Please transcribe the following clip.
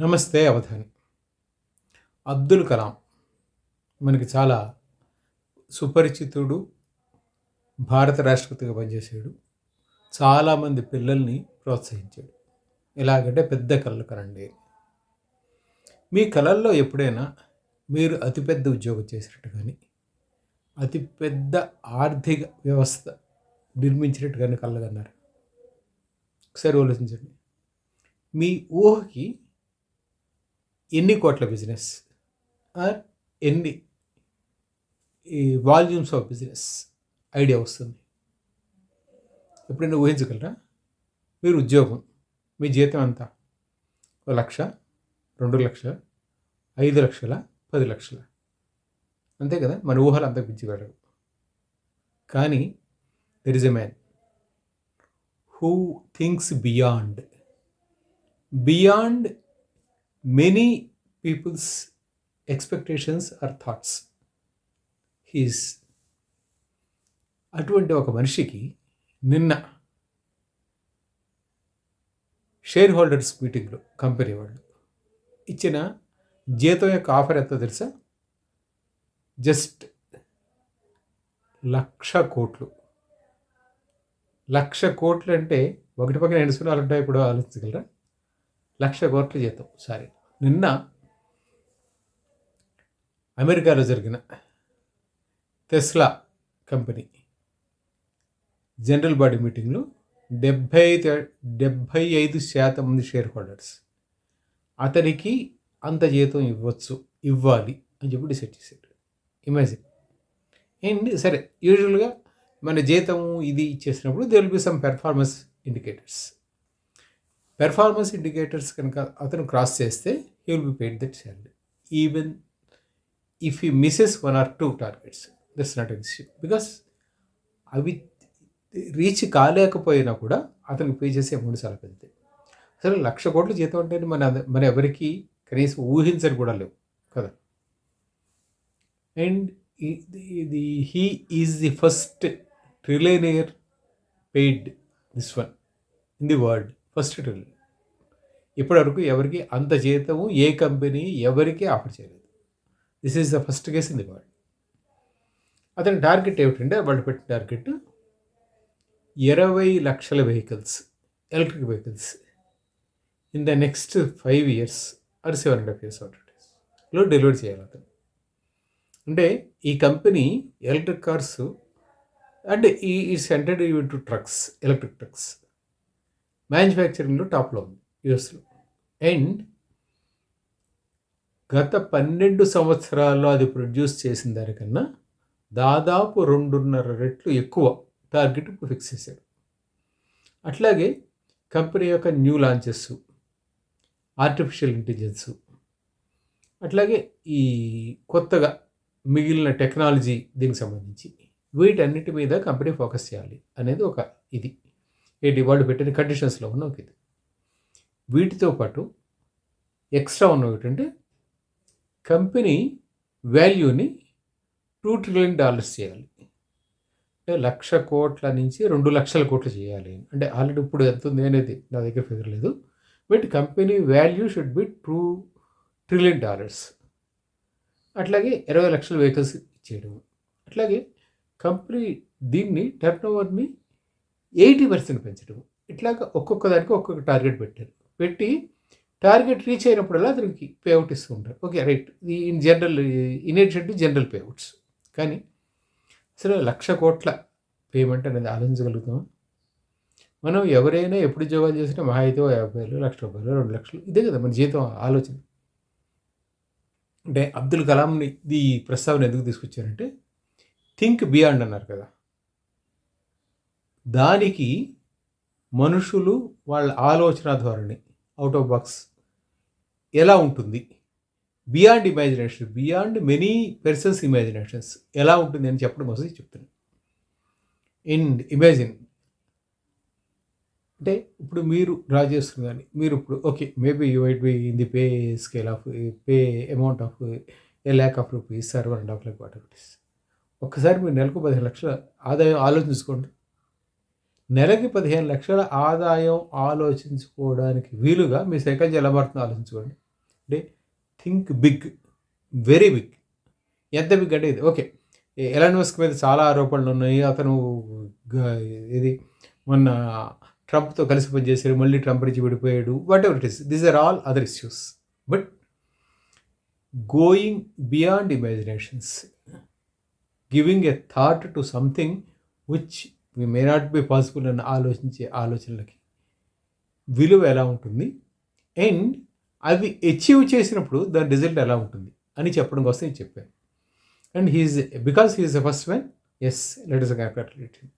నమస్తే అవధాని. అబ్దుల్ కలాం మనకి చాలా సుపరిచితుడు భారత రాష్ట్రపతిగా పనిచేసాడు చాలామంది పిల్లల్ని ప్రోత్సహించాడు. ఎలాగంటే పెద్ద కళలు కనండి. మీ కళల్లో ఎప్పుడైనా మీరు అతిపెద్ద ఉద్యోగం చేసినట్టు కానీ అతిపెద్ద ఆర్థిక వ్యవస్థ నిర్మించినట్టు కానీ కళ్ళగన్నారు ఒకసారి ఆలోచించండి. మీ ఊహకి ఎన్ని కోట్ల బిజినెస్? ఆర్ ఎన్ని? ఈ వాల్యూమ్స్ ఆఫ్ బిజినెస్ ఐడియా వస్తుంది. ఎప్పుడైనా ఊహించగలరా? మీరు ఉద్యోగం మీ జీతం ఎంత? ఒక లక్ష రెండు లక్షల ఐదు లక్షల పది లక్షల? అంతే కదా? మన ఊహలు అంత పిచ్చి కానీ there is a man who thinks beyond beyond many people's expectations or thoughts his అటువంటి ఒక మనిషికి నిన్న షేర్ హోల్డర్స్ మీటింగ్లో కంపెనీ వాళ్ళు ఇచ్చిన జీతం యొక్క ఆఫర్ ఎంతో తెలుసా? జస్ట్ లక్ష కోట్లు. లక్ష కోట్లు అంటే ఒకటి పక్కన ఎన్ని సున్నాలు ఉంటాయి ఇప్పుడు ఆలోచించగలరా? లక్ష కోట్ల జీతం సారీ. నిన్న అమెరికాలో జరిగిన టెస్లా కంపెనీ జనరల్ బాడీ మీటింగ్లో డెబ్భై డెబ్భై ఐదు శాతం మంది షేర్ హోల్డర్స్ అతనికి అంత జీతం ఇవ్వచ్చు ఇవ్వాలి అని చెప్పి డిసైడ్ చేశాడు ఇమాజిన్. ఏంటి? సరే యూజువల్గా మన జీతము ఇది ఇచ్చేసినప్పుడు they will be some performance indicators. Performance indicators కనుక అతను క్రాస్ చేస్తే he will be paid that salary even if he misses one or two targets that's not an issue because అవి రీచ్ కాలేకపోయినా కూడా అతనికి పే చేసే అమౌంట్ చాలా పెద్దది. అసలు లక్ష కోట్ల జీతం అంటే మన మన ఎవరికి కనీసం ఊహించని కూడా లేవు కదా. అండ్ ఇది he is the first trillionaire paid this one in the world first trillion ఇప్పటివరకు ఎవరికి అంత జీతము ఏ కంపెనీ ఎవరికి ఆఫర్ చేయలేదు. This is the first case in the world అతని టార్గెట్ ఏమిటంటే వాళ్ళు పెట్టిన టార్గెట్ ఇరవై లక్షల vehicles electric vehicles in the next five years or seven and half ఇయర్స్లో డెలివరీ చేయాలి అతను. అంటే ఈ కంపెనీ ఎలక్ట్రిక్ కార్స్ అండ్ ఈ it's you to trucks electric trucks మ్యానుఫ్యాక్చరింగ్లో టాప్లో ఉంది యుఎస్లో. అండ్ గత పన్నెండు సంవత్సరాల్లో అది ప్రొడ్యూస్ చేసిన దానికన్నా దాదాపు రెండున్నర రెట్లు ఎక్కువ టార్గెట్ ఇప్పుడు ఫిక్స్ చేశాడు. అట్లాగే కంపెనీ యొక్క న్యూ లాంచెస్ ఆర్టిఫిషియల్ ఇంటెలిజెన్స్ అట్లాగే ఈ కొత్తగా మిగిలిన టెక్నాలజీ దీనికి సంబంధించి వీటన్నిటి మీద కంపెనీ ఫోకస్ చేయాలి అనేది ఒక ఇది. ఏంటి వాళ్ళు పెట్టిన కండిషన్స్లో ఉన్న ఒక ఇది వీటితో పాటు ఎక్స్ట్రా ఉన్న ఏంటంటే కంపెనీ వాల్యూని టూ ట్రిలియన్ డాలర్స్ చేయాలి. అంటే లక్ష కోట్ల నుంచి రెండు లక్షల కోట్లు చేయాలి. అంటే ఆల్రెడీ ఇప్పుడు ఎంత ఉంది అనేది నా దగ్గర ఫిగర్ లేదు. But company value should be two trillion dollars. అట్లాగే ఇరవై లక్షల వెహికల్స్ ఇచ్చేయడం అట్లాగే కంపెనీ దీన్ని టర్న్ ఓవర్ని ఎయిటీ పర్సెంట్ పెంచడం. ఇట్లాగా ఒక్కొక్క దానికి ఒక్కొక్క టార్గెట్ పెట్టారు. పెట్టి టార్గెట్ రీచ్ అయినప్పుడల్లా అతనికి పేఅవుట్ ఇస్తూ ఉంటారు. Okay right. ఈ in general in addition to general payouts కానీ అసలు లక్ష కోట్ల పేమెంట్ అనేది ఆలోచించగలుగుతాం మనం ఎవరైనా ఎప్పుడు ఉద్యోగాలు చేసినా మహా అయితే యాభై వేలు లక్ష రూపాయలు రెండు లక్షలు. ఇదే కదా మన జీతం ఆలోచన. అంటే అబ్దుల్ కలాంని ఈ ప్రస్తావన ఎందుకు తీసుకొచ్చారంటే థింక్ బియాండ్ అన్నారు కదా. దానికి మనుషులు వాళ్ళ ఆలోచన ధోరణి అవుట్ ఆఫ్ బాక్స్ ఎలా ఉంటుంది? Beyond imagination beyond many persons imaginations ఎలా ఉంటుంది అని చెప్పడం కోసం చెప్తున్నాను ఇండ్ ఇమాజిన్ అంటే ఇప్పుడు మీరు డ్రా చేస్తున్న కానీ మీరు ఇప్పుడు okay maybe you wait be in the pay scale of pay amount of a lakh of rupees sir one and half lakh what rupees ఒక్కసారి మీరు నెలకు పదిహేను లక్షల ఆదాయం ఆలోచించుకోండి. నెలకి పదిహేను లక్షల ఆదాయం ఆలోచించుకోవడానికి వీలుగా మీ సైకాలజీ ఎలా పడుతుందో ఆలోచించుకోండి. అంటే థింక్ బిగ్ వెరీ బిగ్. ఎంత బిగ్ అంటే ఇది. ఓకే. ఎలాన్ మస్క్ మీద చాలా ఆరోపణలు ఉన్నాయి. అతను ఇది మొన్న ట్రంప్తో కలిసి పనిచేశారు. మళ్ళీ ట్రంప్ నుంచి విడిపోయాడు. Whatever it is these are all other issues but going beyond imaginations giving a thought to something which we may not be possible అని ఆలోచించే ఆలోచనలకి విలువ ఎలా ఉంటుంది? అండ్ అవి అచీవ్ చేసినప్పుడు దాని రిజల్ట్ ఎలా ఉంటుంది? అని చెప్పడం కోసం నేను చెప్పాను. And he is because he is the first man as let is capital